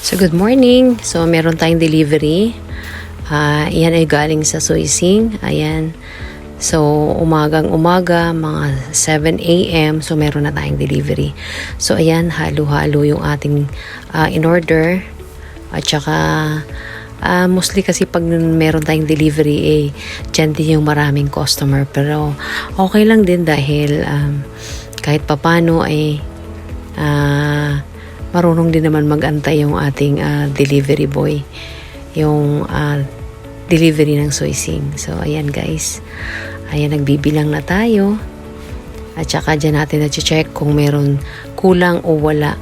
So, good morning. So, meron tayong delivery. Ah, yan ay galing sa Suising. Ayan. So, umagang umaga, mga 7 a.m. So, meron na tayong delivery. So, ayan, halo-halo yung ating ah, in-order. At saka, ah, mostly kasi pag meron tayong delivery, eh, dyan din yung maraming customer. Pero, okay lang din dahil um, kahit papano ay ah, marunong din naman magantay yung ating ah, delivery boy. Yung ah, delivery ng soysing. So, ayan guys. Ayan, nagbibilang na tayo. At saka dyan natin na-check kung meron kulang o wala.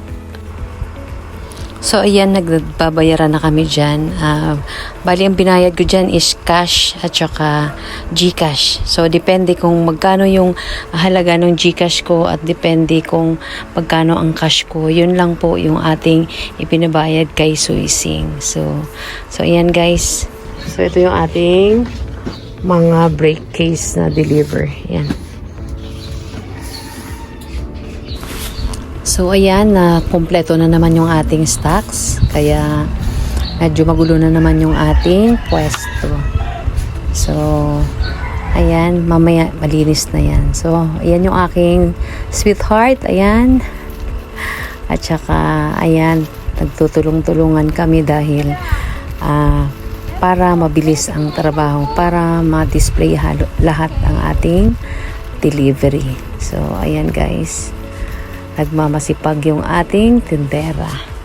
So, ayan, nagbabayaran na kami dyan. Ah, bali, ang binayad ko dyan is cash at saka Gcash. So, depende kung magkano yung halaga ng Gcash ko at depende kung magkano ang cash ko. Yun lang po yung ating ipinabayad kay Suising. So, so ayan guys. So, ito yung ating mga brake case na deliver. Yan. So ayan, na kompleto na naman yung ating stocks. Kaya medyo magulo na naman yung ating pwesto. So ayan, mamaya malinis na yan. So ayan yung aking sweetheart. Ayan. At saka ayan, nagtutulong-tulungan kami dahil ah, para mabilis ang trabaho, para ma-display lahat ang ating delivery. So, ayan guys. Nagmamasipag yung ating tindera.